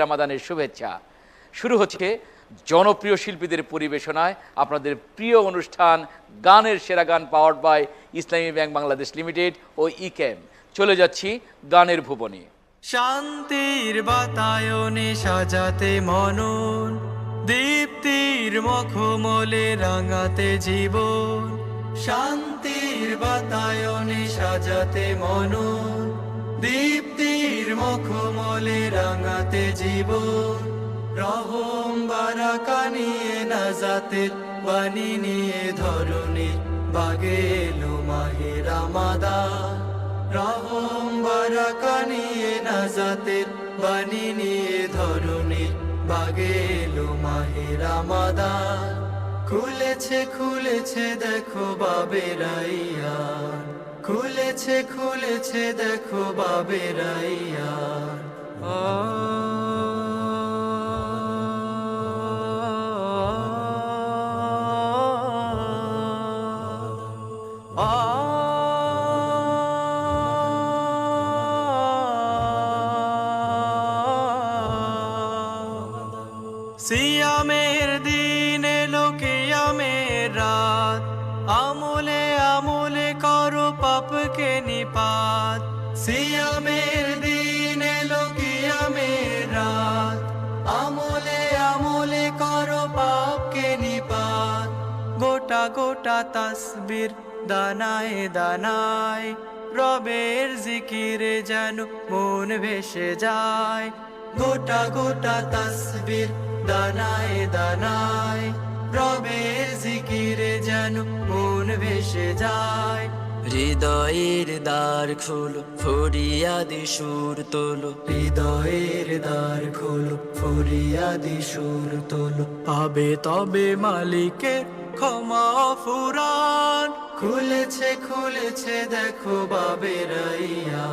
রামাদানের শুভেচ্ছা। শুরু হচ্ছে জনপ্রিয় শিল্পীদের পরিবেশনায় আপনাদের প্রিয় অনুষ্ঠান গানের সেরা গান power by Islami bank Bangladesh limited ও ইক্যাম চলে যাচ্ছি গানের ভুবনে। শান্তির বাতায়নে সাজাতে মনন, দীপ্তির মখমলে রাঙাতে জীবন। শান্তির বাতায়নে সাজাতে মনন, দীপ্তির মখমলে রাঙাতে জীবন রহম বারাকা নিয়ে নাজাতের বাণী নিয়ে ধরনে বাগেলো মাহে রামাদান। রহম বারাকা নিয়ে নাজাতের বাণী নিয়ে ধরনে বাগেলো মাহে রামাদান। খুলেছে খুলেছে, দেখো বাবেরাইয়া খুলেছে খুলেছে দেখো বাবেরাইয়া সিয়ামের দিন এলো কিয়ামের রাত আমলে আমলে পাপকে নিপাত। সিয়ামের দিন এলো কিয়ামের রাত। আমলে আমলে করো পাপকে নিপাত। গোটা গোটা তসবির দানায় দানায়, রবের জিকিরে যেন মন ভেসে যায়। গোটা গোটা তসবির দানায় দানায়, রবের জিকিরে যেন মন ভেসে যায়। হৃদয়ের দ্বার খোলো ফরিয়াদি সুর তোলো। হৃদয়ের দ্বার খোলো ফরিয়াদি সুর তোলো। পাবে তবে মালিকের ক্ষমা ফুরান। খুলেছে খুলেছে দেখো বাবেরাইয়া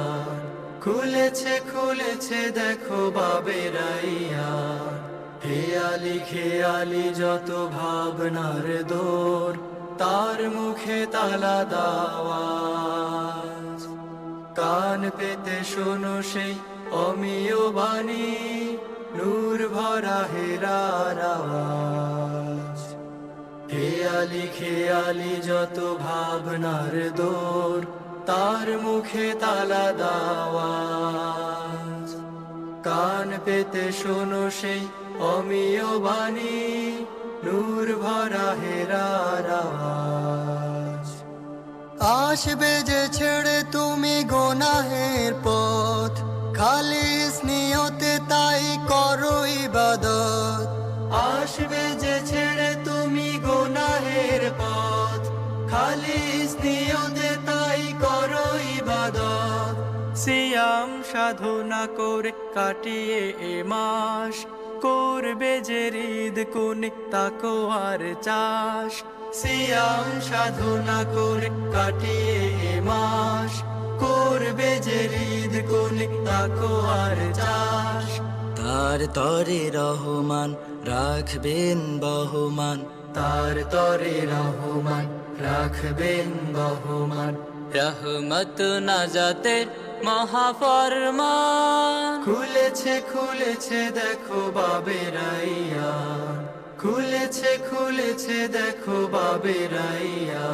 খুলেছে খুলেছে দেখো বাবেরাইয়া খেয়ালি খেয়ালি যত ভাবনার দোর। তার মুখে তালা দাওয়াজ। কান পেতে শোনো সেই অমিয় বাণী, নূর ভরা হেরার খেয়ালি খেয়ালি যত ভাবনার দোর, তার মুখে তালা দাওয়াজ। কান পেতে শোনো সেই অমিয় বাণী নূর ভরা হেরার আওয়াজ আসবে যে ছেড়ে তুমি গোনাহের পথ খালি স্নেহতে তাই করো ইবাদত। আসবে যে ছেড়ে তুমি গোনাহের পথ খালি নিয়তে তাই করো ইবাদত। সিয়াম সাধনা করে কাটিয়ে এ মাস করবে যে হৃদ কোনে তাকো আর চাষ। সিয়াম সাধনা করে কাটিয়ে মাস। করবে যে হৃদ কোনে তাকো আর চাষ। তার তরে রহমান রাখবেন বহমান। তার তরে রহমান রাখবেন বহমান। রহমত নাজাতের মহাফরমান। খুলেছে খুলেছে, দেখো বাবেরাইয়া। খুলেছে খুলেছে, দেখো বাবেরাইয়া।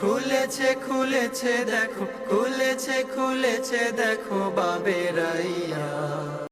খুলেছে খুলেছে, দেখো, খুলেছে খুলেছে, দেখো বাবেরাইয়া।